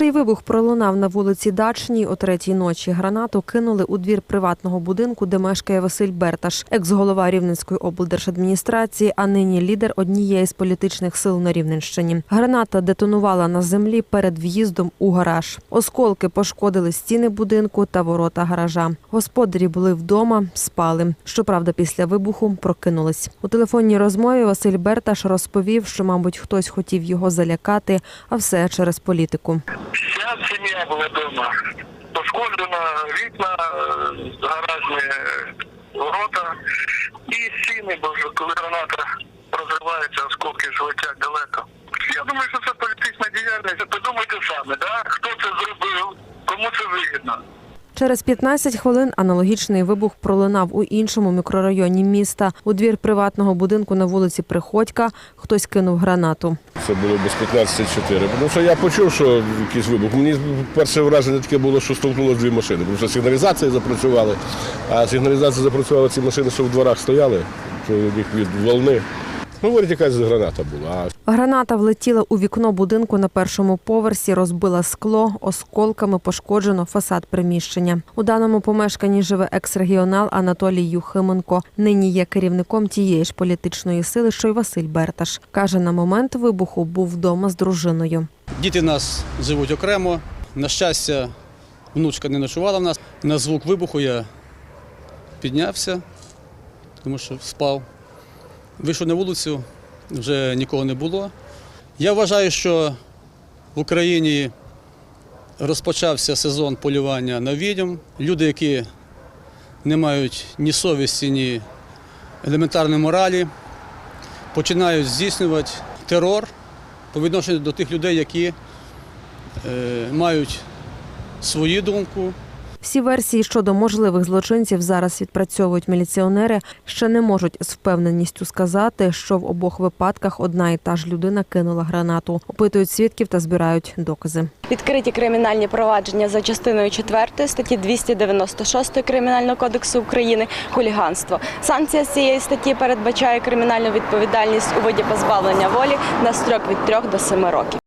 Цей вибух пролунав на вулиці Дачній о третій ночі. Гранату кинули у двір приватного будинку, де мешкає Василь Берташ, екс-голова Рівненської облдержадміністрації, а нині лідер однієї з політичних сил на Рівненщині. Граната детонувала на землі перед в'їздом у гараж. Осколки пошкодили стіни будинку та ворота гаража. Господарі були вдома, спали. Щоправда, після вибуху прокинулись. У телефонній розмові Василь Берташ розповів, що, мабуть, хтось хотів його залякати, а все через політику. Вся сім'я була вдома. Пошкоджена вікна, е, гаражні ворота і стіни, бо коли граната розривається, осколки ж летять далеко. Я думаю, що це політична діяльність. Подумайте самі, да? хто це зробив, кому це вигідно. Через 15 хвилин аналогічний вибух пролунав у іншому мікрорайоні міста. У двір приватного будинку на вулиці Приходька хтось кинув гранату. Це було без 15.4. Тому що я почув, що якийсь вибух. Мені перше враження таке було, що столкнулося дві машини. Тому що сигналізації запрацювали, а сигналізації запрацювали ці машини, що в дворах стояли, у від волни. Ну, говорить, якась граната була. Граната влетіла у вікно будинку на першому поверсі, розбила скло, осколками пошкоджено фасад приміщення. У даному помешканні живе екс-регіонал Анатолій Юхименко. Нині є керівником тієї ж політичної сили, що й Василь Берташ. Каже, на момент вибуху був вдома з дружиною. Діти нас живуть окремо. На щастя, внучка не ночувала в нас. На звук вибуху я піднявся, тому що спав. Вийшов на вулицю, вже нікого не було. Я вважаю, що в Україні розпочався сезон полювання на відьом. Люди, які не мають ні совісті, ні елементарної моралі, починають здійснювати терор по відношенню до тих людей, які е, мають свою думку, Всі версії щодо можливих злочинців зараз відпрацьовують міліціонери. Ще не можуть з впевненістю сказати, що в обох випадках одна і та ж людина кинула гранату. Опитують свідків та збирають докази. Відкриті кримінальні провадження за частиною 4 статті 296 Кримінального кодексу України хуліганство. Санкція з цієї статті передбачає кримінальну відповідальність у виді позбавлення волі на строк від 3 до 7 років.